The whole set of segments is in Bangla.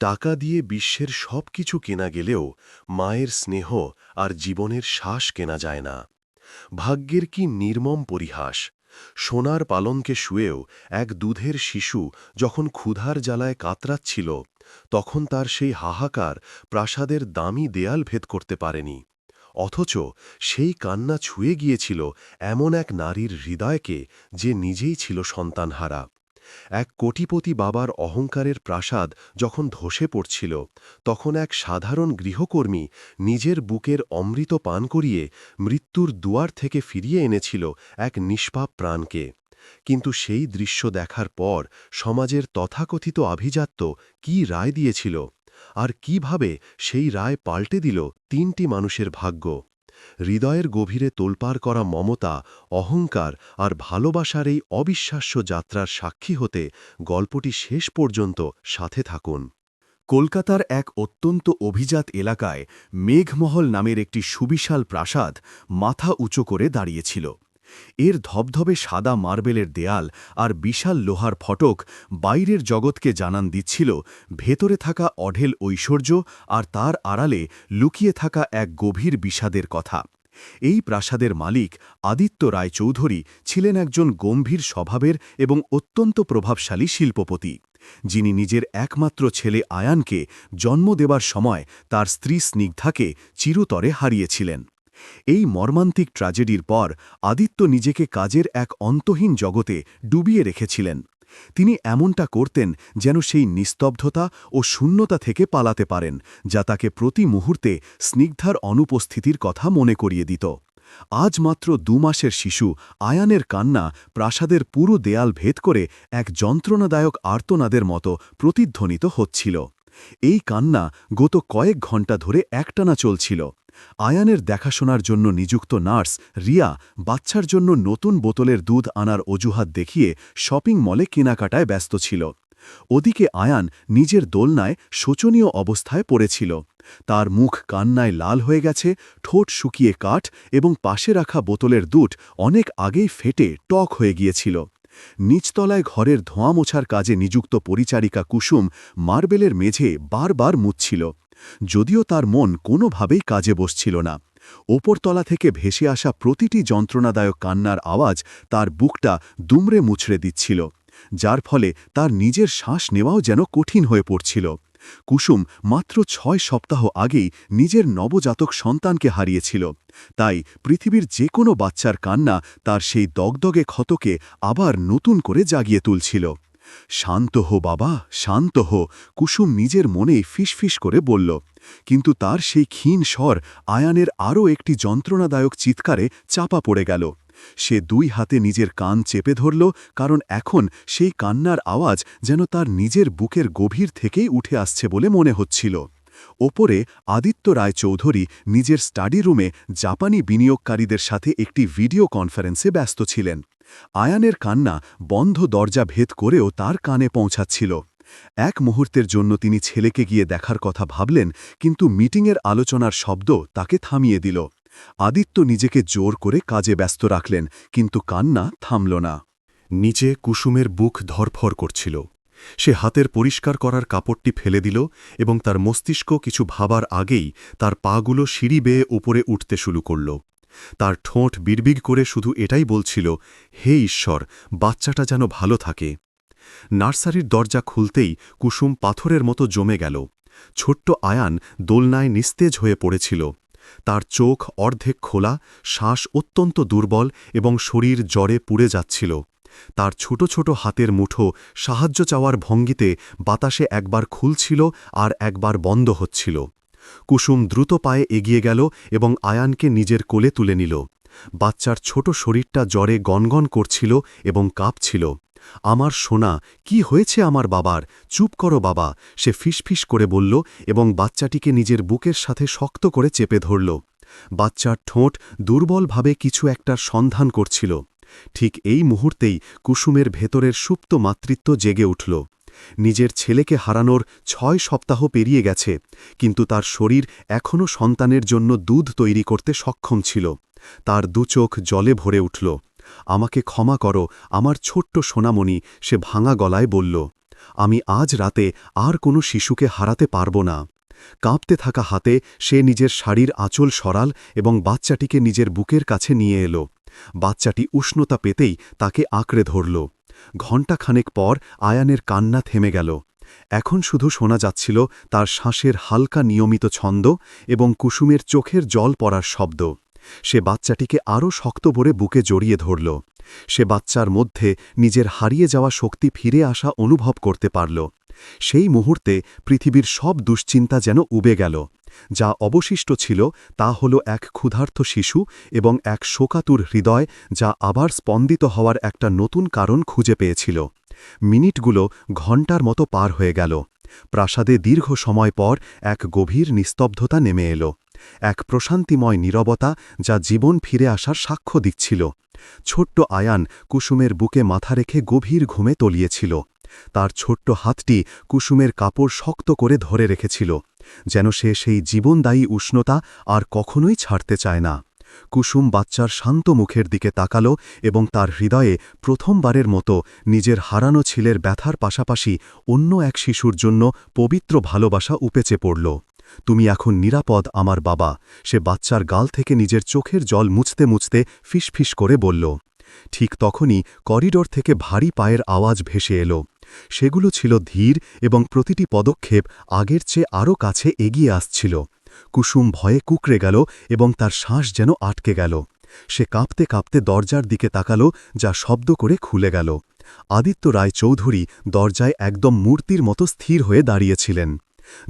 টাকা দিয়ে বিশ্বের সব কিছু কেনা গেলেও মায়ের স্নেহ আর জীবনের শ্বাস কেনা যায় না। ভাগ্যের কি নির্মম পরিহাস। সোনার পালনকে শুয়েও এক দুধের শিশু যখন ক্ষুধার জ্বালায় কাতরাচ্ছিল, তখন তার সেই হাহাকার প্রাসাদের দামি দেয়াল ভেদ করতে পারেনি। অথচ সেই কান্না ছুঁয়ে গিয়েছিল এমন এক নারীর হৃদয়কে যে নিজেই ছিল সন্তানহারা। এক কোটিপতি বাবার অহংকারের প্রাসাদ যখন ধসে পড়ছিল, তখন এক সাধারণ গৃহকর্মী নিজের বুকের অমৃত পান করিয়ে মৃত্যুর দুয়ার থেকে ফিরিয়ে এনেছিল এক নিষ্পাপ প্রাণকে। কিন্তু সেই দৃশ্য দেখার পর সমাজের তথাকথিত আভিজাত্য কি রায় দিয়েছিল? আর কীভাবে সেই রায় পাল্টে দিল তিনটি মানুষের ভাগ্য? হৃদয়ের গভীরে তোলপাড় করা মমতা, অহংকার আর ভালোবাসার এই অবিশ্বাস্য যাত্রার সাক্ষী হতে গল্পটি শেষ পর্যন্ত সাথে থাকুন। কলকাতার এক অত্যন্ত অভিজাত এলাকায় মেঘমহল নামের একটি সুবিশাল প্রাসাদ মাথা উঁচু করে দাঁড়িয়েছিল। এর ধবধবে সাদা মার্বেলের দেয়াল আর বিশাল লোহার ফটক বাইরের জগৎকে জানান দিচ্ছিল ভেতরে থাকা অঢেল ঐশ্বর্য আর তার আড়ালে লুকিয়ে থাকা এক গভীর বিষাদের কথা। এই প্রাসাদের মালিক আদিত্য রায় চৌধুরী ছিলেন একজন গম্ভীর স্বভাবের এবং অত্যন্ত প্রভাবশালী শিল্পপতি, যিনি নিজের একমাত্র ছেলে আয়ানকে জন্ম দেবার সময় তার স্ত্রী স্নিগ্ধাকে চিরতরে হারিয়েছিলেন। এই মর্মান্তিক ট্র্যাজেডির পর আদিত্য নিজেকে কাজের এক অন্তহীন জগতে ডুবিয়ে রেখেছিলেন। তিনি এমনটা করতেন যেন সেই নিস্তব্ধতা ও শূন্যতা থেকে পালাতে পারেন, যা তাকে প্রতি মুহূর্তে স্নিগ্ধার অনুপস্থিতির কথা মনে করিয়ে দিত। আজ মাত্র দু মাসের শিশু, আয়ানের কান্না প্রাসাদের পুরো দেয়াল ভেদ করে এক যন্ত্রণাদায়ক আর্তনাদের মতো প্রতিধ্বনিত হচ্ছিল। এই কান্না গত কয়েক ঘণ্টা ধরে একটানা চলছিল। আয়ানের দেখাশোনার জন্য নিযুক্ত নার্স রিয়া বাচ্চার জন্য নতুন বোতলের দুধ আনার অজুহাত দেখিয়ে শপিং মলে কেনাকাটায় ব্যস্ত ছিল। ওদিকে আয়ান নিজের দোলনায় শোচনীয় অবস্থায় পড়েছিল। তার মুখ কান্নায় লাল হয়ে গেছে, ঠোঁট শুকিয়ে কাঠ এবং পাশে রাখা বোতলের দুধ অনেক আগেই ফেটে টক হয়ে গিয়েছিল। নিচতলায় ঘরের ধোঁয়া মোছার কাজে নিযুক্ত পরিচারিকা কুসুম মার্বেলের মেঝে বারবার মুচ্ছিল যদিও তার মন কোনোভাবেই কাজে বসছিল না। ওপরতলা থেকে ভেসে আসা প্রতিটি যন্ত্রণাদায়ক কান্নার আওয়াজ তার বুকটা দুমড়ে মুছড়ে দিচ্ছিল, যার ফলে তার নিজের শ্বাস নেওয়াও যেন কঠিন হয়ে পড়ছিল। কুসুম মাত্র ছয় সপ্তাহ আগেই নিজের নবজাতক সন্তানকে হারিয়েছিল। তাই পৃথিবীর যে কোনো বাচ্চার কান্না তার সেই দগদগে ক্ষতকে আবার নতুন করে জাগিয়ে তুলছিল। শান্ত হো, বাবা, শান্ত হো, কুসুম নিজের মনে ফিসফিস করে বলল। কিন্তু তার সেই ক্ষীণ স্বর আয়ানের আরও একটি যন্ত্রণাদায়ক চিৎকারে চাপা পড়ে গেল। সে দুই হাতে নিজের কান চেপে ধরল, কারণ এখন সেই কান্নার আওয়াজ যেন তার নিজের বুকের গভীর থেকেই উঠে আসছে বলে মনে হচ্ছিল। ওপরে আদিত্য রায় চৌধুরী নিজের স্টাডি রুমে জাপানি বিনিয়োগকারীদের সাথে একটি ভিডিও কনফারেন্সে ব্যস্ত ছিলেন। আয়ানের কান্না বন্ধ দরজা ভেদ করেও তার কানে পৌঁছাচ্ছিল। এক মুহূর্তের জন্য তিনি ছেলেকে গিয়ে দেখার কথা ভাবলেন, কিন্তু মিটিংয়ের আলোচনার শব্দ তাকে থামিয়ে দিল। আদিত্য নিজেকে জোর করে কাজে ব্যস্ত রাখলেন, কিন্তু কান্না থামল না। নিচে কুসুমের বুক ধরফর করছিল। সে হাতের পরিষ্কার করার কাপড়টি ফেলে দিল এবং তার মস্তিষ্ক কিছু ভাবার আগেই তার পাগুলো সিঁড়ি বেয়ে উপরে উঠতে শুরু করল। তার ঠোঁট বিড়বিড় করে শুধু এটাই বলছিল, হে ঈশ্বর, বাচ্চাটা যেন ভালো থাকে। নার্সারির দরজা খুলতেই কুসুম পাথরের মতো জমে গেল। ছোট্ট আয়ান দোলনায় নিস্তেজ হয়ে পড়েছিল। তার চোখ অর্ধেক খোলা, শ্বাস অত্যন্ত দুর্বল এবং শরীর জ্বরে পুড়ে যাচ্ছিল। তার ছোট ছোট হাতের মুঠো সাহায্য চাওয়ার ভঙ্গিতে বাতাসে একবার খুলছিল আর একবার বন্ধ হচ্ছিল। কুসুম দ্রুত পায়ে এগিয়ে গেল এবং আয়ানকে নিজের কোলে তুলে নিল। বাচ্চার ছোট শরীরটা জ্বরে গনগন করছিল এবং কাঁপছিল। আমার সোনা, কি হয়েছে আমার বাবার? চুপ করো বাবা। সে ফিসফিস করে বলল এবং বাচ্চাটিকে নিজের বুকের সাথে শক্ত করে চেপে ধরল। বাচ্চার ঠোঁট দুর্বলভাবে কিছু একটার সন্ধান করছিল। ঠিক এই মুহূর্তেই কুসুমের ভেতরের সুপ্ত মাতৃত্ব জেগে উঠল। নিজের ছেলেকে হারানোর ছয় সপ্তাহ পেরিয়ে গেছে, কিন্তু তার শরীর এখনও সন্তানের জন্য দুধ তৈরি করতে সক্ষম ছিল। তার দুচোখ জলে ভরে উঠল। আমাকে ক্ষমা করো, আমার ছোট্ট সোনামণি, সে ভাঙা গলায় বলল, আমি আজ রাতে আর কোনো শিশুকে হারাতে পারব না। কাঁপতে থাকা হাতে সে নিজের শাড়ির আঁচল সরাল এবং বাচ্চাটিকে নিজের বুকের কাছে নিয়ে এলো। বাচ্চাটি উষ্ণতা পেতেই তাকে আঁকড়ে ধরল। ঘণ্টাখানেক পর আয়ানের কান্না থেমে গেল। এখন শুধু শোনা যাচ্ছিল তার শ্বাসের হালকা নিয়মিত ছন্দ এবং কুসুমের চোখের জল পড়ার শব্দ। সে বাচ্চাটিকে আরও শক্ত ভরে বুকে জড়িয়ে ধরল। সে বাচ্চার মধ্যে নিজের হারিয়ে যাওয়া শক্তি ফিরে আসা অনুভব করতে পারল। সেই মুহূর্তে পৃথিবীর সব দুশ্চিন্তা যেন উবে গেল। যা অবশিষ্ট ছিল তা হল এক ক্ষুধার্ত শিশু এবং এক শোকাতুর হৃদয় যা আবার স্পন্দিত হওয়ার একটা নতুন কারণ খুঁজে পেয়েছিল। মিনিটগুলো ঘণ্টার মতো পার হয়ে গেল। প্রাসাদে দীর্ঘ সময় পর এক গভীর নিস্তব্ধতা নেমে এলো। এক প্রশান্তিময় নীরবতা যা জীবন ফিরে আসার সাক্ষ্য দিচ্ছিল। ছোট্ট আয়ান কুসুমের বুকে মাথা রেখে গভীর ঘুমে তলিয়েছিল। তার ছোট্ট হাতটি কুসুমের কাপড় শক্ত করে ধরে রেখেছিল, যেন সে সেই জীবনদায়ী উষ্ণতা আর কখনোই ছাড়তে চায় না। কুসুম বাচ্চার শান্ত মুখের দিকে তাকালো এবং তার হৃদয়ে প্রথমবারের মতো নিজের হারানো ছেলের ব্যথার পাশাপাশি অন্য এক শিশুর জন্য পবিত্র ভালোবাসা উপেচে পড়ল। তুমি এখন নিরাপদ, আমার বাবা। সে বাচ্চার গাল থেকে নিজের চোখের জল মুছতে মুছতে ফিসফিস করে বলল, ঠিক তখনই করিডোর থেকে ভারী পায়ের আওয়াজ ভেসে এলো। সেগুলো ছিল ধীর এবং প্রতিটি পদক্ষেপ আগের চেয়ে আরও কাছে এগিয়ে আসছিল। কুসুম ভয়ে কুকড়ে গেল এবং তার শ্বাস যেন আটকে গেল। সে কাঁপতে কাঁপতে দরজার দিকে তাকালো, যা শব্দ করে খুলে গেল। আদিত্য রায় চৌধুরী দরজায় একদম মূর্তির মতো স্থির হয়ে দাঁড়িয়েছিলেন।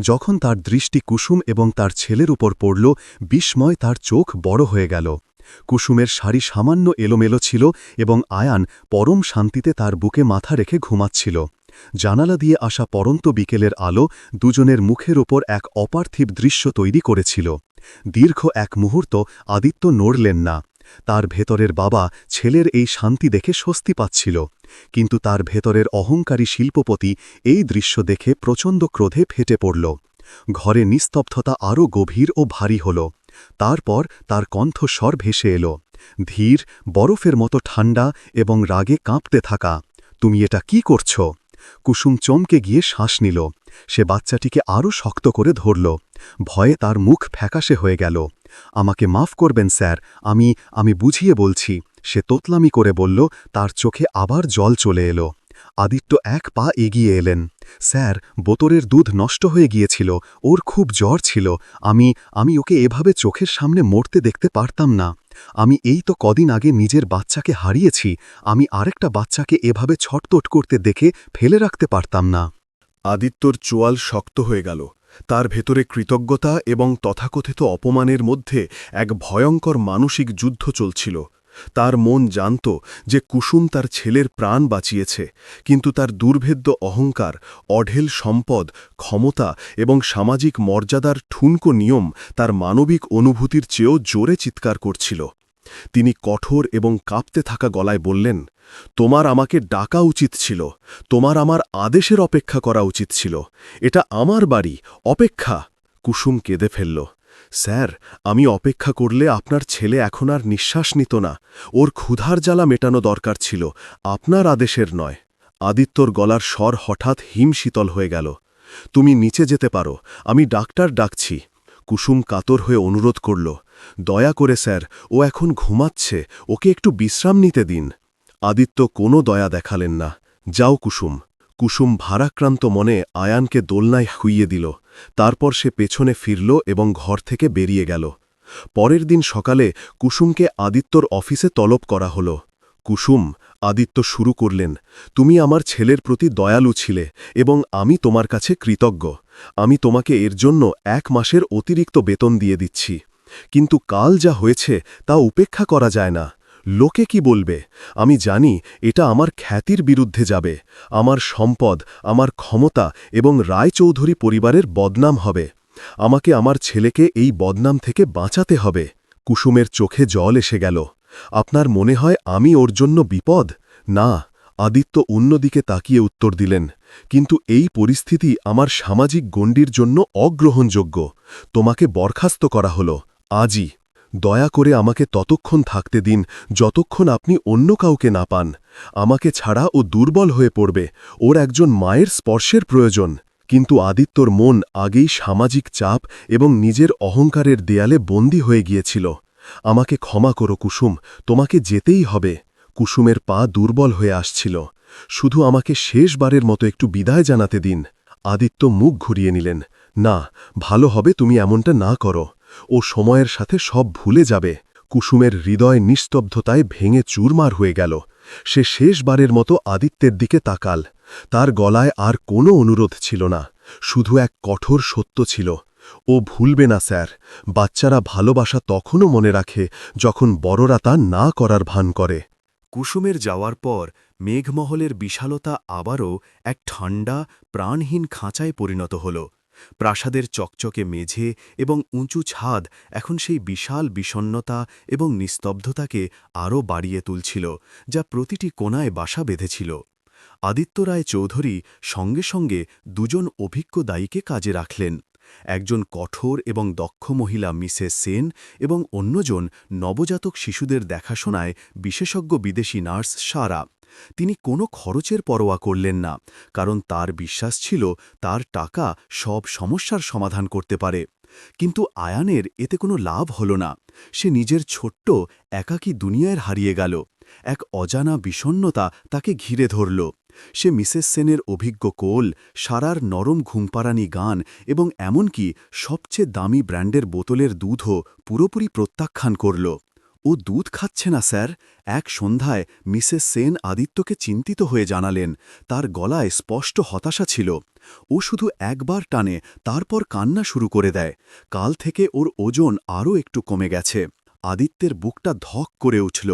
যখন তার দৃষ্টি কুসুম এবং তার ছেলের উপর পড়ল, বিস্ময় তার চোখ বড় হয়ে গেল। কুসুমের শাড়ি সামান্য এলোমেলো ছিল এবং আয়ান পরম শান্তিতে তার বুকে মাথা রেখে ঘুমাচ্ছিল। জানালা দিয়ে আসা পরন্ত বিকেলের আলো দুজনের মুখের ওপর এক অপার্থিব দৃশ্য তৈরি করেছিল। দীর্ঘ এক মুহূর্ত আদিত্য নড়লেন না। তার ভেতরের বাবা ছেলের এই শান্তি দেখে স্বস্তি পাচ্ছিল। কিন্তু তার ভেতরের অহংকারী শিল্পপতি এই দৃশ্য দেখে প্রচণ্ড ক্রোধে ফেটে পড়ল। ঘরে নিস্তব্ধতা আরও গভীর ও ভারী হল। তারপর তার কণ্ঠস্বর ভেসে এলো। ধীর, বরফের মতো ঠান্ডা এবং রাগে কাঁপতে থাকা। তুমি এটা কি করছ? কুসুম চমকে গিয়ে শ্বাস নিল। সে বাচ্চাটিকে আরও শক্ত করে ধরল। ভয়ে তার মুখ ফ্যাকাশে হয়ে গেল। আমাকে মাফ করবেন, স্যার। আমি আমি বুঝিয়ে বলছি। সে তোতলামি করে বলল। তার চোখে আবার জল চলে এলো। আদিত্য এক পা এগিয়ে এলেন। স্যার, বোতরের দুধ নষ্ট হয়ে গিয়েছিল, ওর খুব জ্বর ছিল। আমি আমি ওকে এভাবে চোখের সামনে মরতে দেখতে পারতাম না। আমি এই তো কদিন আগে নিজের বাচ্চাকে হারিয়েছি, আমি আরেকটা বাচ্চাকে এভাবে ছটতট করতে দেখে ফেলে রাখতে পারতাম না। আদিত্যর চোয়াল শক্ত হয়ে গেল। তার ভেতরে কৃতজ্ঞতা এবং তথাকথিত অপমানের মধ্যে এক ভয়ঙ্কর মানসিক যুদ্ধ চলছিল। তার মন জানত যে কুসুম তার ছেলের প্রাণ বাঁচিয়েছে, কিন্তু তার দুর্ভেদ্য অহংকার, অঢেল সম্পদ, ক্ষমতা এবং সামাজিক মর্যাদার ঠুনকো নিয়ম তার মানবিক অনুভূতির চেয়েও জোরে চিৎকার করছিল। তিনি কঠোর এবং কাঁপতে থাকা গলায় বললেন, তোমার আমাকে ডাকা উচিত ছিল, তোমার আমার আদেশের অপেক্ষা করা উচিত ছিল, এটা আমার বাড়ি, অপেক্ষা! কুসুম কেঁদে ফেলল। স্যার, আমি অপেক্ষা করলে আপনার ছেলে এখন আর নিঃশ্বাস নিত না। ওর ক্ষুধার জ্বালা মেটানো দরকার ছিল। আপনার আদেশের নয়। আদিত্যর গলার স্বর হঠাৎ হিম শীতল হয়ে গেল। তুমি নিচে যেতে পারো। আমি ডাক্তার ডাকছি। কুসুম কাতর হয়ে অনুরোধ করল। দয়া করে স্যার, ও এখন ঘুমাচ্ছে। ওকে একটু বিশ্রাম নিতে দিন। আদিত্য কোনো দয়া দেখালেন না। যাও কুসুম। কুসুম ভারাক্রান্ত মনে আয়ানকে দোলনায় হুইয়ে দিল। তারপর সে পেছনে ফিরল এবং ঘর থেকে বেরিয়ে গেল। পরের দিন সকালে কুসুমকে আদিত্যর অফিসে তলব করা হল। কুসুম, আদিত্য শুরু করলেন। তুমি আমার ছেলের প্রতি দয়ালু ছিলে এবং আমি তোমার কাছে কৃতজ্ঞ। আমি তোমাকে এর জন্য এক মাসের অতিরিক্ত বেতন দিয়ে দিচ্ছি। কিন্তু কাল যা হয়েছে তা উপেক্ষা করা যায় না। লোকে কি বলবে? আমি জানি এটা আমার খ্যাতির বিরুদ্ধে যাবে। আমার সম্পদ, আমার ক্ষমতা এবং রায়চৌধুরী পরিবারের বদনাম হবে। আমাকে আমার ছেলেকে এই বদনাম থেকে বাঁচাতে হবে। কুসুমের চোখে জল এসে গেল। আপনার মনে হয় আমি ওর জন্য বিপদ? না, আদিত্য অন্যদিকে তাকিয়ে উত্তর দিলেন, কিন্তু এই পরিস্থিতি আমার সামাজিক গণ্ডির জন্য অগ্রহণযোগ্য। তোমাকে বরখাস্ত করা হল। আজই। দয়া করে আমাকে ততক্ষণ থাকতে দিন, যতক্ষণ আপনি অন্য কাউকে না পান। আমাকে ছাড়া ও দুর্বল হয়ে পড়বে। ওর একজন মায়ের স্পর্শের প্রয়োজন। কিন্তু আদিত্যর মন আগেই সামাজিক চাপ এবং নিজের অহংকারের দেয়ালে বন্দী হয়ে গিয়েছিল। আমাকে ক্ষমা করো কুসুম, তোমাকে যেতেই হবে। কুসুমের পা দুর্বল হয়ে আসছিল। শুধু আমাকে শেষবারের মতো একটু বিদায় জানাতে দিন। আদিত্য মুখ ঘুরিয়ে নিলেন, না, ভালো হবে তুমি এমনটা না করো। ও সময়ের সাথে সব ভুলে যাবে। কুসুমের হৃদয় নিস্তব্ধতায় ভেঙে চুরমার হয়ে গেল। সে শেষবারের মতো আদিত্যের দিকে তাকাল। তার গলায় আর কোনো অনুরোধ ছিল না। শুধু এক কঠোর সত্য ছিল। ও ভুলবে না, স্যার। বাচ্চারা ভালোবাসা তখনও মনে রাখে যখন বড়রা তা না করার ভান করে। কুসুমের যাওয়ার পর মেঘমহলের বিশালতা আবারও এক ঠান্ডা প্রাণহীন খাঁচায় পরিণত হল। প্রাসাদের চকচকে মেঝে এবং উঁচু ছাদ এখন সেই বিশাল বিষণ্নতা এবং নিস্তব্ধতাকে আরও বাড়িয়ে তুলছিল, যা প্রতিটি কোনায় বাসা বেঁধেছিল। আদিত্য রায় চৌধুরী সঙ্গে সঙ্গে দুজন অভিজ্ঞ দায়ীকে কাজে রাখলেন। একজন কঠোর এবং দক্ষ মহিলা মিসেস সেন এবং অন্যজন নবজাতক শিশুদের দেখাশোনায় বিশেষজ্ঞ বিদেশি নার্স সারা। তিনি কোনো খরচের পরোয়া করলেন না, কারণ তার বিশ্বাস ছিল তার টাকা সব সমস্যার সমাধান করতে পারে। কিন্তু আয়ানের এতে কোনো লাভ হল না। সে নিজের ছোট্ট, একাকী দুনিয়ায় হারিয়ে গেল। এক অজানা বিষণ্নতা তাকে ঘিরে ধরল। সে মিসেস সেনের অভিজ্ঞ কোল, সারার নরম ঘুমপাড়ানি গান এবং এমনকি সবচেয়ে দামি ব্র্যান্ডের বোতলের দুধও পুরোপুরি প্রত্যাখ্যান করল। ও দুধ খাচ্ছে না, স্যার। এক সন্ধ্যায় মিসেস সেন আদিত্যকে চিন্তিত হয়ে জানালেন। তার গলায় স্পষ্ট হতাশা ছিল। ও শুধু একবার টানে, তারপর কান্না শুরু করে দেয়। কাল থেকে ওর ওজন আরও একটু কমে গেছে। আদিত্যের বুকটা ধক করে উঠল।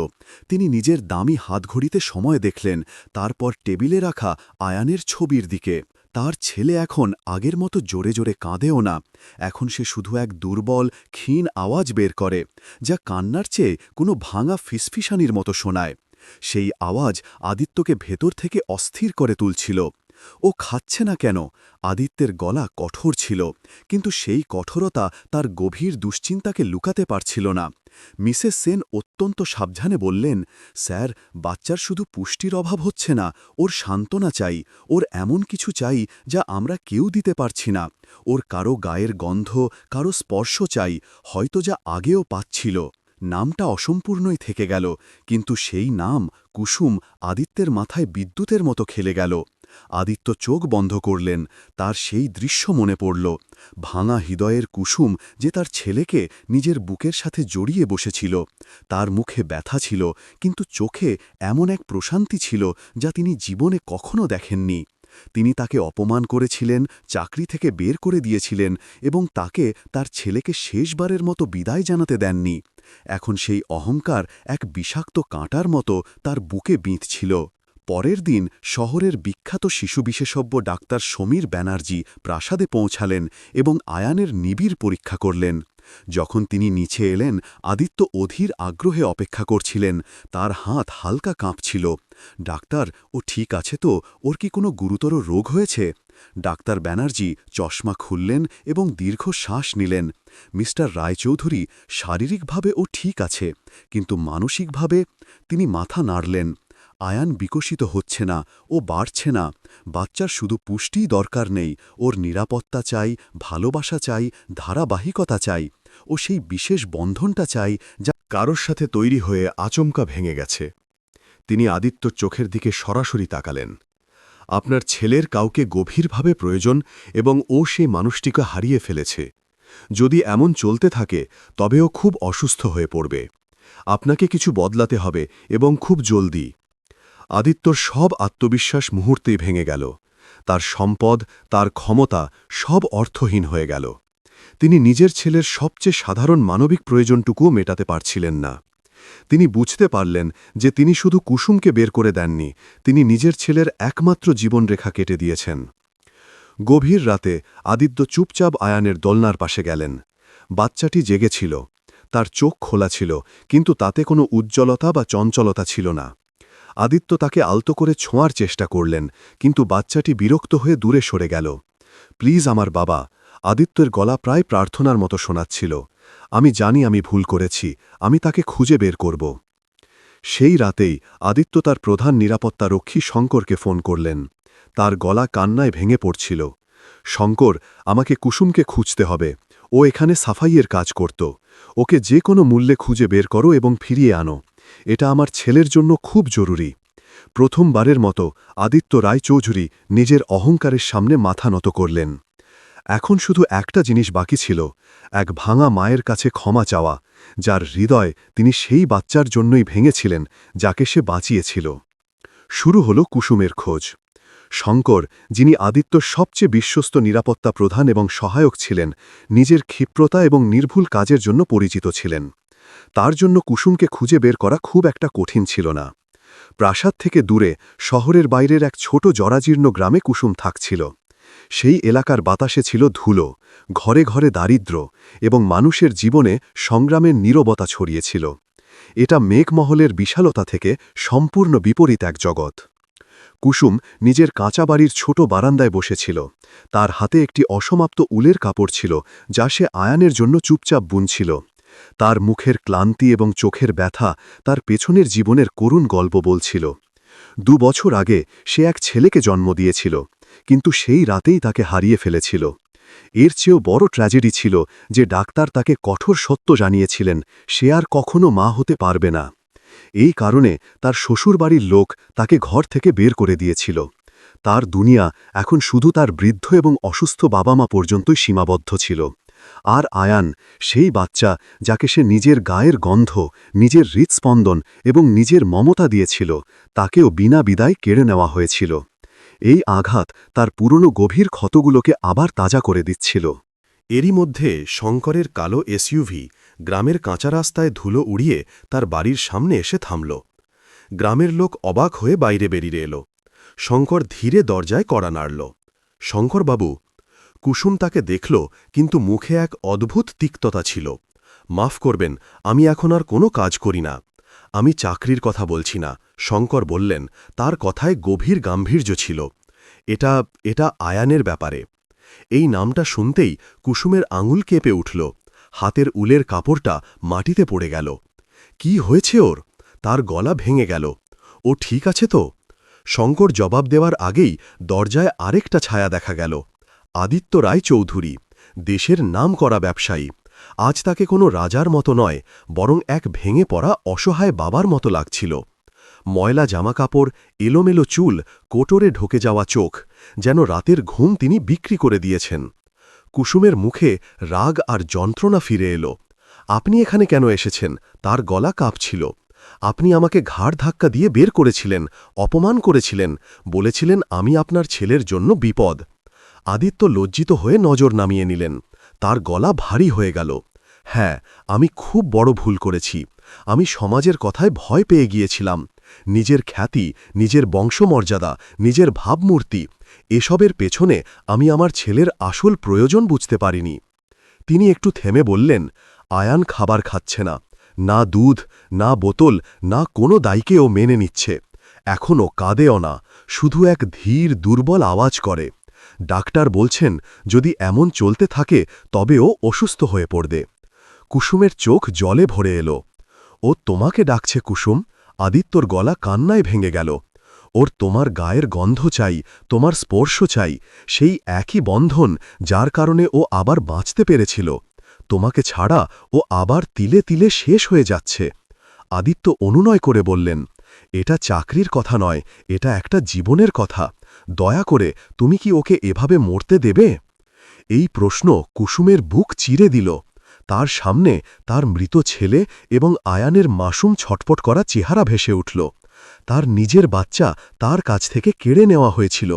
তিনি নিজের দামি হাতঘড়িতে সময় দেখলেন, তারপর টেবিলে রাখা আয়ানের ছবির দিকে। তার ছেলে এখন আগের মতো জোরে জোরে কাঁদেও না। এখন সে শুধু এক দুর্বল, ক্ষীণ আওয়াজ বের করে, যা কান্নার চেয়ে কোনো ভাঙা ফিসফিসানির মতো শোনায়। সেই আওয়াজ আদিত্যকে ভেতর থেকে অস্থির করে তুলছিল। ও খাচ্ছে না কেন? আদিত্যের গলা কঠোর ছিল, কিন্তু সেই কঠোরতা তার গভীর দুশ্চিন্তাকে লুকাতে পারছিল না। মিসেস সেন অত্যন্ত সাবধানে বললেন, স্যার, বাচ্চার শুধু পুষ্টির অভাব হচ্ছে না, ওর সান্ত্বনা চাই, ওর এমন কিছু চাই যা আমরা কেউ দিতে পারছি না। ওর কারও গায়ের গন্ধ, কারও স্পর্শ চাই, হয়তো যা আগেও পাচ্ছিল। নামটা অসম্পূর্ণই থেকে গেল, কিন্তু সেই নাম কুসুম আদিত্যের মাথায় বিদ্যুতের মতো খেলে গেল। আদিত্য চোখ বন্ধ করলেন, তার সেই দৃশ্য মনে পড়ল, ভাঙা হৃদয়ের কুসুম যে তার ছেলেকে নিজের বুকের সাথে জড়িয়ে বসেছিল। তার মুখে ব্যথা ছিল, কিন্তু চোখে এমন এক প্রশান্তি ছিল যা তিনি জীবনে কখনো দেখেননি। তিনি তাকে অপমান করেছিলেন, চাকরি থেকে বের করে দিয়েছিলেন এবং তাকে তার ছেলেকে শেষবারের মতো বিদায় জানাতে দেননি। এখন সেই অহংকার এক বিষাক্ত কাঁটার মতো তার বুকে বিঁধছিল। পরের দিন শহরের বিখ্যাত শিশু বিশেষজ্ঞ ডাক্তার সমীর ব্যানার্জি প্রাসাদে পৌঁছালেন এবং আয়ানের নিবিড় পরীক্ষা করলেন। যখন তিনি নিচে এলেন, আদিত্য অধীর আগ্রহে অপেক্ষা করছিলেন। তার হাত হালকা কাঁপছিল। ডাক্তার, ও ঠিক আছে তো? ওর কি কোনো গুরুতর রোগ হয়েছে? ডাক্তার ব্যানার্জি চশমা খুললেন এবং দীর্ঘ শ্বাস নিলেন। মিস্টার রায়চৌধুরী, শারীরিকভাবে ও ঠিক আছে, কিন্তু মানসিকভাবে? তিনি মাথা নাড়লেন। আয়ান বিকশিত হচ্ছে না ও বাড়ছে না। বাচ্চার শুধু পুষ্টিই দরকার নেই। ওর নিরাপত্তা চাই, ভালোবাসা চাই, ধারাবাহিকতা চাই। ও সেই বিশেষ বন্ধনটা চাই যা কারোর সাথে তৈরি হয়ে আচমকা ভেঙে গেছে। তিনি আদিত্যর চোখের দিকে সরাসরি তাকালেন। আপনার ছেলের কাউকে গভীরভাবে প্রয়োজন এবং ও সেই মানুষটিকে হারিয়ে ফেলেছে। যদি এমন চলতে থাকে তবেও খুব অসুস্থ হয়ে পড়বে। আপনাকে কিছু বদলাতে হবে এবং খুব জলদি। আদিত্যর সব আত্মবিশ্বাস মুহূর্তেই ভেঙে গেল। তার সম্পদ, তার ক্ষমতা সব অর্থহীন হয়ে গেল। তিনি নিজের ছেলের সবচেয়ে সাধারণ মানবিক প্রয়োজনটুকুও মেটাতে পারছিলেন না। তিনি বুঝতে পারলেন যে তিনি শুধু কুসুমকে বের করে দেননি, তিনি নিজের ছেলের একমাত্র জীবনরেখা কেটে দিয়েছেন। গভীর রাতে আদিত্য চুপচাপ আয়ানের দোলনার পাশে গেলেন। বাচ্চাটি জেগেছিল, তার চোখ খোলা ছিল, কিন্তু তাতে কোনো উজ্জ্বলতা বা চঞ্চলতা ছিল না। আদিত্য তাকে আলতো করে ছোঁয়ার চেষ্টা করলেন, কিন্তু বাচ্চাটি বিরক্ত হয়ে দূরে সরে গেল। প্লিজ আমার বাবা, আদিত্যের গলা প্রায় প্রার্থনার মতো শোনাচ্ছিল। আমি জানি আমি ভুল করেছি, আমি তাকে খুঁজে বের করব। সেই রাতেই আদিত্য তার প্রধান নিরাপত্তা রক্ষী শঙ্করকে ফোন করলেন। তার গলা কান্নায় ভেঙে পড়ছিল। শঙ্কর, আমাকে কুসুমকে খুঁজতে হবে। ও এখানে সাফাইয়ের কাজ করত। ওকে যে কোনো মূল্যে খুঁজে বের করো এবং ফিরিয়ে আনো। এটা আমার ছেলের জন্য খুব জরুরি। প্রথমবারের মতো আদিত্য রায়চৌধুরী নিজের অহংকারের সামনে মাথা নত করলেন। এখন শুধু একটা জিনিস বাকি ছিল, এক ভাঙা মায়ের কাছে ক্ষমা চাওয়া, যার হৃদয় তিনি সেই বাচ্চার জন্যই ভেঙেছিলেন, যাকে সে বাঁচিয়েছিল। শুরু হল কুসুমের খোঁজ। শঙ্কর, যিনি আদিত্যর সবচেয়ে বিশ্বস্ত নিরাপত্তা প্রধান এবং সহায়ক ছিলেন, নিজের ক্ষিপ্রতা এবং নির্ভুল কাজের জন্য পরিচিত ছিলেন। তার জন্য কুসুমকে খুঁজে বের করা খুব একটা কঠিন ছিল না। প্রাসাদ থেকে দূরে, শহরের বাইরের এক ছোট জরাজীর্ণ গ্রামে কুসুম থাকছিল। সেই এলাকার বাতাসে ছিল ধুলো, ঘরে ঘরে দারিদ্র্য এবং মানুষের জীবনে সংগ্রামের নীরবতা ছড়িয়েছিল। এটা মেঘমহলের বিশালতা থেকে সম্পূর্ণ বিপরীত এক জগৎ। কুসুম নিজের কাঁচা বাড়ির ছোট বারান্দায় বসেছিল। তার হাতে একটি অসমাপ্ত উলের কাপড় ছিল, যা সে আয়ানের জন্য চুপচাপ বুনছিল। তার মুখের ক্লান্তি এবং চোখের ব্যথা তার পেছনের জীবনের করুণ গল্প বলছিল। দু বছর আগে সে এক ছেলেকে জন্ম দিয়েছিল, কিন্তু সেই রাতেই তাকে হারিয়ে ফেলেছিল। এর চেয়েও বড় ট্র্যাজেডি ছিল যে ডাক্তার তাকে কঠোর সত্য জানিয়েছিলেন, সে আর কখনো মা হতে পারবে না। এই কারণে তার শ্বশুরবাড়ির লোক তাকে ঘর থেকে বের করে দিয়েছিল। তার দুনিয়া এখন শুধু তার বৃদ্ধ এবং অসুস্থ বাবা মা পর্যন্তই সীমাবদ্ধ ছিল। আর আয়ান, সেই বাচ্চা যাকে সে নিজের গায়ের গন্ধ, নিজের হৃৎস্পন্দন এবং নিজের মমতা দিয়েছিল, তাকেও বিনা বিদায় কেড়ে নেওয়া হয়েছিল। এই আঘাত তার পুরনো গভীর ক্ষতগুলোকে আবার তাজা করে দিচ্ছিল। এরই মধ্যে শঙ্করের কালো এসইউভি গ্রামের কাঁচা রাস্তায় ধুলো উড়িয়ে তার বাড়ির সামনে এসে থামল। গ্রামের লোক অবাক হয়ে বাইরে বেরিয়ে এলো। শঙ্কর ধীরে দরজায় কড়া নাড়ল। শঙ্করবাবু কুসুম তাকে দেখল, কিন্তু মুখে এক অদ্ভুত তিক্ততা ছিল। মাফ করবেন, আমি এখন আর কোনো কাজ করি না। আমি চাকরির কথা বলছি না। শঙ্কর বললেন, তার কথায় গভীর গাম্ভীর্য ছিল। এটা এটা আয়ানের ব্যাপারে। এই নামটা শুনতেই কুসুমের আঙুল কেঁপে উঠল। হাতের উলের কাপড়টা মাটিতে পড়ে গেল। কি হয়েছে ওর? তার গলা ভেঙে গেল। ও ঠিক আছে তো? শঙ্কর জবাব দেওয়ার আগেই দরজায় আরেকটা ছায়া দেখা গেল। আদিত্য রায় চৌধুরী দেশের নাম করা ব্যবসায়ী। আজ তাকে কোনো রাজার মতো নয়, বরং এক ভেঙে পড়া অসহায় বাবার মতো লাগছিল। ময়লা জামাকাপড়, এলোমেলো চুল, কোটরে ঢোকে যাওয়া চোখ, যেন রাতের ঘুম তিনি বিক্রি করে দিয়েছেন। কুসুমের মুখে রাগ আর যন্ত্রণা ফিরে এলো। আপনি এখানে কেন এসেছেন? তার গলা কাঁপছিল। আপনি আমাকে ঘাড় ধাক্কা দিয়ে বের করেছিলেন, অপমান করেছিলেন, বলেছিলেন আমি আপনার ছেলের জন্য বিপদ। আদিত্য লজ্জিত হয়ে নজর নামিয়ে নিলেন। তার গলা ভারী হয়ে গেল। হ্যাঁ আমি খুব বড় ভুল করেছি। আমি সমাজের কথায় ভয় পেয়ে গিয়েছিলাম। নিজের খ্যাতি, নিজের বংশমর্যাদা, নিজের ভাবমূর্তি, এসবের পেছনে আমি আমার ছেলের আসল প্রয়োজন বুঝতে পারিনি। তিনি একটু থেমে বললেন, আয়ান খাবার খাচ্ছে না। না দুধ, না বোতল, না কোনো দায়কে ও মেনে নিচ্ছে। এখনও কাঁদেও না। শুধু এক ধীর, দুর্বল আওয়াজ করে। ডাক্তার বলছেন, যদি এমন চলতে থাকে, তবেও অসুস্থ হয়ে পড়বে। কুসুমের চোখ জলে ভরে এলো। ও তোমাকে ডাকছে, কুসুম। আদিত্যর গলা কান্নায় ভেঙে গেল। ওর তোমার গায়ের গন্ধ চাই, তোমার স্পর্শ চাই, সেই একই বন্ধন যার কারণে ও আবার বাঁচতে পেরেছিল। তোমাকে ছাড়া ও আবার তিলে তিলে শেষ হয়ে যাচ্ছে। আদিত্য অনুনয় করে বললেন, এটা চাকরির কথা নয়, এটা একটা জীবনের কথা। দয়া করে তুমি কি ওকে এভাবে মরতে দেবে? এই প্রশ্ন কুসুমের বুক চিরে দিল। তার সামনে তার মৃত ছেলে এবং আয়ানের মাসুম ছটপট করা চেহারা ভেসে উঠল। তার নিজের বাচ্চা তার কাছ থেকে কেড়ে নেওয়া হয়েছিল,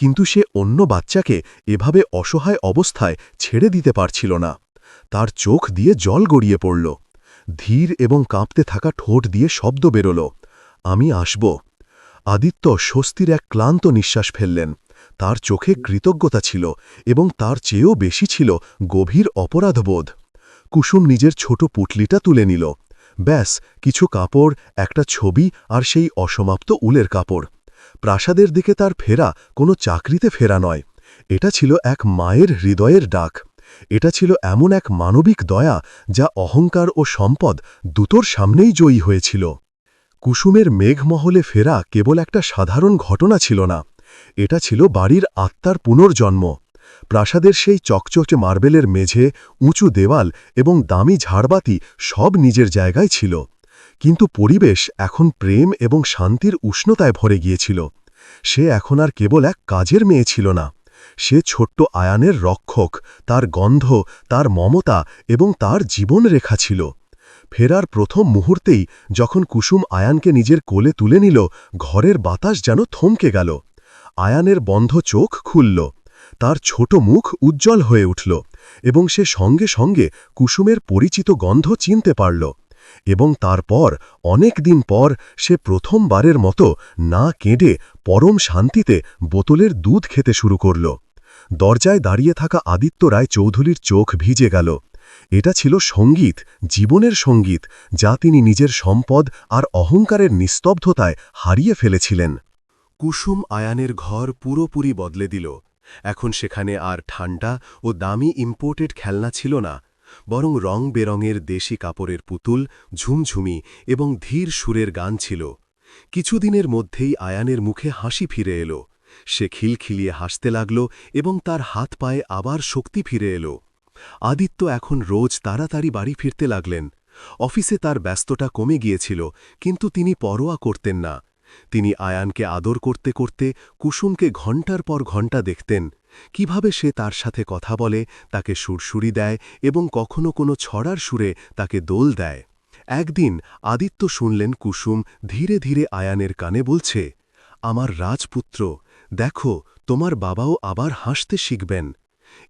কিন্তু সে অন্য বাচ্চাকে এভাবে অসহায় অবস্থায় ছেড়ে দিতে পারছিল না। তার চোখ দিয়ে জল গড়িয়ে পড়ল। ধীর এবং কাঁপতে থাকা ঠোঁট দিয়ে শব্দ বেরোল। আমি আসব। আদিত্য স্বস্তির এক ক্লান্ত নিঃশ্বাস ফেললেন। তার চোখে কৃতজ্ঞতা ছিল এবং তার চেয়েও বেশি ছিল গভীর অপরাধবোধ। কুসুম নিজের ছোট পুটলিটা তুলে নিল। ব্যাস, কিছু কাপড়, একটা ছবি আর সেই অসমাপ্ত উলের কাপড়। প্রাসাদের দিকে তার ফেরা কোনো চাকরিতে ফেরা নয়। এটা ছিল এক মায়ের হৃদয়ের ডাক। এটা ছিল এমন এক মানবিক দয়া যা অহংকার ও সম্পদ দুটোর সামনেই জয়ী হয়েছিল। কুসুমের মেঘমহলে ফেরা কেবল একটা সাধারণ ঘটনা ছিল না। এটা ছিল বাড়ির আত্মার পুনর্জন্ম। প্রাসাদের সেই চকচকে মার্বেলের মেঝে, উঁচু দেওয়াল এবং দামি ঝাড়বাতি সব নিজের জায়গায় ছিল। কিন্তু পরিবেশ এখন প্রেম এবং শান্তির উষ্ণতায় ভরে গিয়েছিল। সে এখন আর কেবল এক কাজের মেয়ে ছিল না। সে ছোট্ট আয়ানের রক্ষক, তার গন্ধ, তার মমতা এবং তার জীবন রেখা ছিল। ফেরার প্রথম মুহূর্তেই যখন কুসুম আয়ানকে নিজের কোলে তুলে নিল, ঘরের বাতাস যেন থমকে গেল। আয়ানের বন্ধ চোখ খুলল। তার ছোট মুখ উজ্জ্বল হয়ে উঠল এবং সে সঙ্গে সঙ্গে কুসুমের পরিচিত গন্ধ চিনতে পারল এবং তারপর অনেক দিন পর সে প্রথমবারের মতো না কেঁদে পরম শান্তিতে বোতলের দুধ খেতে শুরু করল। দরজায় দাঁড়িয়ে থাকা আদিত্য রায় চৌধুরীর চোখ ভিজে গেল। এটা ছিল সংগীত, জীবনের সংগীত, যা তিনি নিজের সম্পদ আর অহংকারের নিস্তব্ধতায় হারিয়ে ফেলেছিলেন। কুসুম আয়ানের ঘর পুরোপুরি বদলে দিল। এখন সেখানে আর ঠান্ডা ও দামি ইম্পোর্টেড খেলনা ছিল না, বরং রং বেরঙের দেশি কাপড়ের পুতুল, ঝুমঝুমি এবং ধীর সুরের গান ছিল। কিছুদিনের মধ্যেই আয়ানের মুখে হাসি ফিরে এলো। সে খিলখিলিয়ে হাসতে লাগল এবং তার হাত পায়ে আবার শক্তি ফিরে এলো। আদিত্য এখন রোজ তাড়াতাড়ি বাড়ি ফিরতে লাগলেন। অফিসে তার ব্যস্ততা কমে গিয়েছিল, কিন্তু তিনি পরোয়া করতেন না। তিনি আয়ানকে আদর করতে করতে কুসুমকে ঘণ্টার পর ঘণ্টা দেখতেন, কীভাবে সে তার সাথে কথা বলে, তাকে সুরসুরি দেয় এবং কখনো কোনো ছড়ার সুরে তাকে দোল দেয়। একদিন আদিত্য শুনলেন কুসুম ধীরে ধীরে আয়ানের কানে বলছে, আমার রাজপুত্র, দেখো, তোমার বাবাও আবার হাসতে শিখবেন।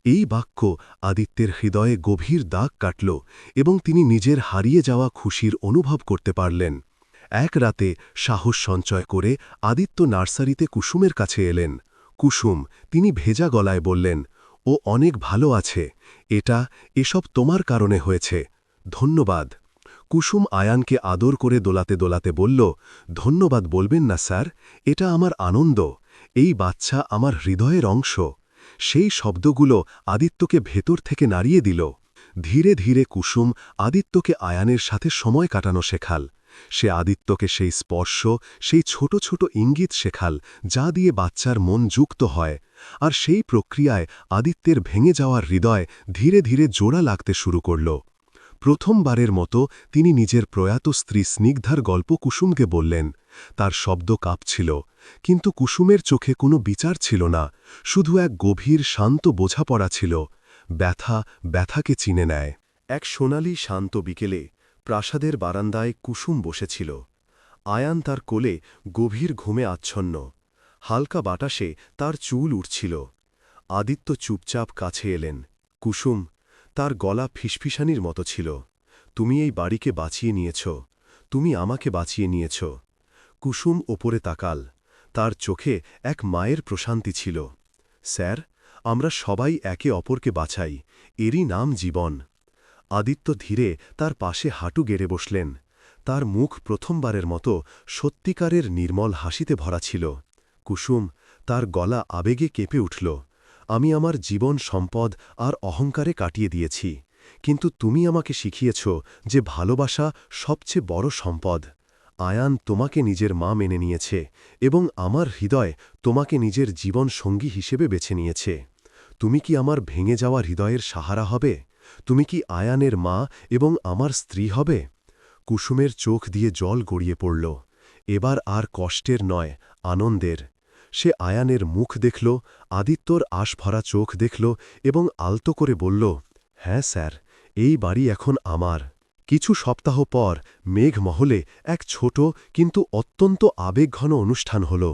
এই বাক্য আদিত্যের হৃদয়ে গভীর দাগ কাটল এবং তিনি নিজের হারিয়ে যাওয়া খুশির অনুভব করতে পারলেন। এক রাতে সাহস সঞ্চয় করে আদিত্য নার্সারিতে কুসুমের কাছে এলেন। কুসুম, তিনি ভেজা গলায় বললেন, ও অনেক ভালো আছে, এটা এসব তোমার কারণে হয়েছে। ধন্যবাদ। কুসুম আয়ানকে আদর করে দোলাতে দোলাতে বলল, ধন্যবাদ বলবেন না স্যার, এটা আমার আনন্দ। এই বাচ্চা আমার হৃদয়ের অংশ। সেই শব্দগুলো আদিত্যকে ভেতর থেকে নাড়িয়ে দিল। ধীরে ধীরে কুসুম আদিত্যকে আয়ানের সাথে সময় কাটানো শেখাল। সে আদিত্যকে সেই স্পর্শ, সেই ছোট ছোট ইঙ্গিত শেখাল, যা দিয়ে বাচ্চার মন যুক্ত হয়। আর সেই প্রক্রিয়ায় আদিত্যের ভেঙে যাওয়ার হৃদয় ধীরে ধীরে জোড়া লাগতে শুরু করল। প্রথমবারের মতো তিনি নিজের প্রয়াত স্ত্রী স্নিগ্ধার গল্প কুসুমকে বললেন। তার শব্দ কাঁপছিল, কিন্তু কুসুমের চোখে কোনো বিচার ছিল না, শুধু এক গভীর শান্ত বোঝাপড়া ছিল। ব্যথা ব্যথাকে চিনে নেয়। এক সোনালি শান্ত বিকেলে প্রাসাদের বারান্দায় কুসুম বসেছিল। আয়ান তার কোলে গভীর ঘুমে আচ্ছন্ন। হালকা বাতাসে তার চুল উঠছিল আদিত্য চুপচাপ কাছে এলেন। কুসুম তার গলা ফিসফিসানির মতো ছিল। তুমি এই বাড়িকে বাঁচিয়ে নিয়েছ। তুমি আমাকে বাঁচিয়ে নিয়েছ। কুসুম ওপরে তাকাল। তার চোখে এক মায়ের প্রশান্তি ছিল। স্যার, আমরা সবাই একে অপরকে বাঁচাই। এরই নাম জীবন আদিত্য ধীরে তার পাশে হাঁটু গেড়ে বসলেন। তার মুখ প্রথমবারের মতো সত্যিকারের নির্মল হাসিতে ভরা ছিল। কুসুম তার গলা আবেগে কেঁপে উঠল। আমি আমার জীবন সম্পদ আর অহংকারে কাটিয়ে দিয়েছি। কিন্তু তুমি আমাকে শিখিয়েছ যে ভালোবাসা সবচেয়ে বড় সম্পদ। আয়ান তোমাকে নিজের মা মেনে নিয়েছে এবং আমার হৃদয় তোমাকে নিজের জীবন সঙ্গী হিসেবে বেছে নিয়েছে। তুমি কি আমার ভেঙে যাওয়া হৃদয়ের সাহারা হবে? তুমি কি আয়ানের মা এবং আমার স্ত্রী হবে? কুসুমের চোখ দিয়ে জল গড়িয়ে পড়ল। এবার আর কষ্টের নয়, আনন্দের। সে আয়ানের মুখ দেখল, আদিত্যর আশভরা চোখ দেখল এবং আলতো করে বলল হ্যাঁ স্যার, এই বাড়ি এখন আমার। কিছু সপ্তাহ পর মেঘমহলে এক ছোট কিন্তু অত্যন্ত আবেগঘন অনুষ্ঠান হল।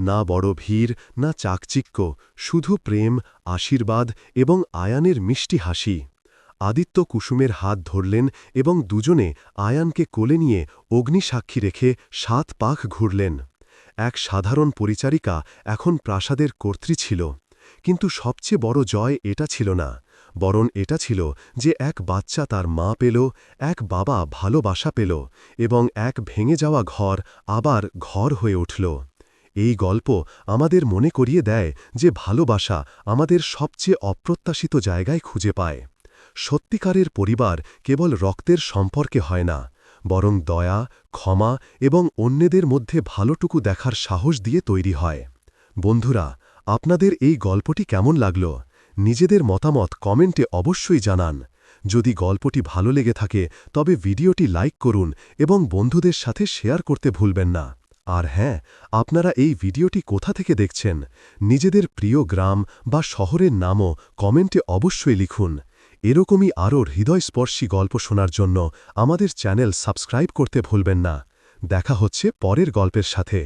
না বড় ভিড়, না চাকচিক্য, শুধু প্রেম, আশীর্বাদ এবং আয়ানের মিষ্টি হাসি। আদিত্য কুসুমের হাত ধরলেন এবং দুজনে আয়ানকে কোলে নিয়ে অগ্নিসাক্ষী রেখে সাত পাখ ঘুরলেন। এক সাধারণ পরিচারিকা এখন প্রাসাদের কর্ত্রী ছিল। কিন্তু সবচেয়ে বড় জয় এটা ছিল না, বরং এটা ছিল যে এক বাচ্চা তার মা পেল, এক বাবা ভালোবাসা পেল এবং এক ভেঙে যাওয়া ঘর আবার ঘর হয়ে উঠল। এই গল্প আমাদের মনে করিয়ে দেয় যে ভালোবাসা আমাদের সবচেয়ে অপ্রত্যাশিত জায়গায় খুঁজে পায়। সত্যিকারের পরিবার কেবল রক্তের সম্পর্কে হয় না বরং দয়া, ক্ষমা এবং অন্যদের মধ্যে ভালোটুকু দেখার সাহস দিয়ে তৈরি হয়। বন্ধুরা, আপনাদের এই গল্পটি কেমন লাগল? নিজেদের মতামত কমেন্টে অবশ্যই জানান। যদি গল্পটি ভালো লেগে থাকে, তবে ভিডিওটি লাইক করুন এবং বন্ধুদের সাথে শেয়ার করতে ভুলবেন না। আর হ্যাঁ আপনারা এই ভিডিওটি কোথা থেকে দেখছেন? নিজেদের প্রিয় গ্রাম বা শহরের নামও কমেন্টে অবশ্যই লিখুন। এরকমই আরও হৃদয়স্পর্শী গল্প শোনার জন্য আমাদের চ্যানেল সাবস্ক্রাইব করতে ভুলবেন না। দেখা হচ্ছে পরের গল্পের সাথে।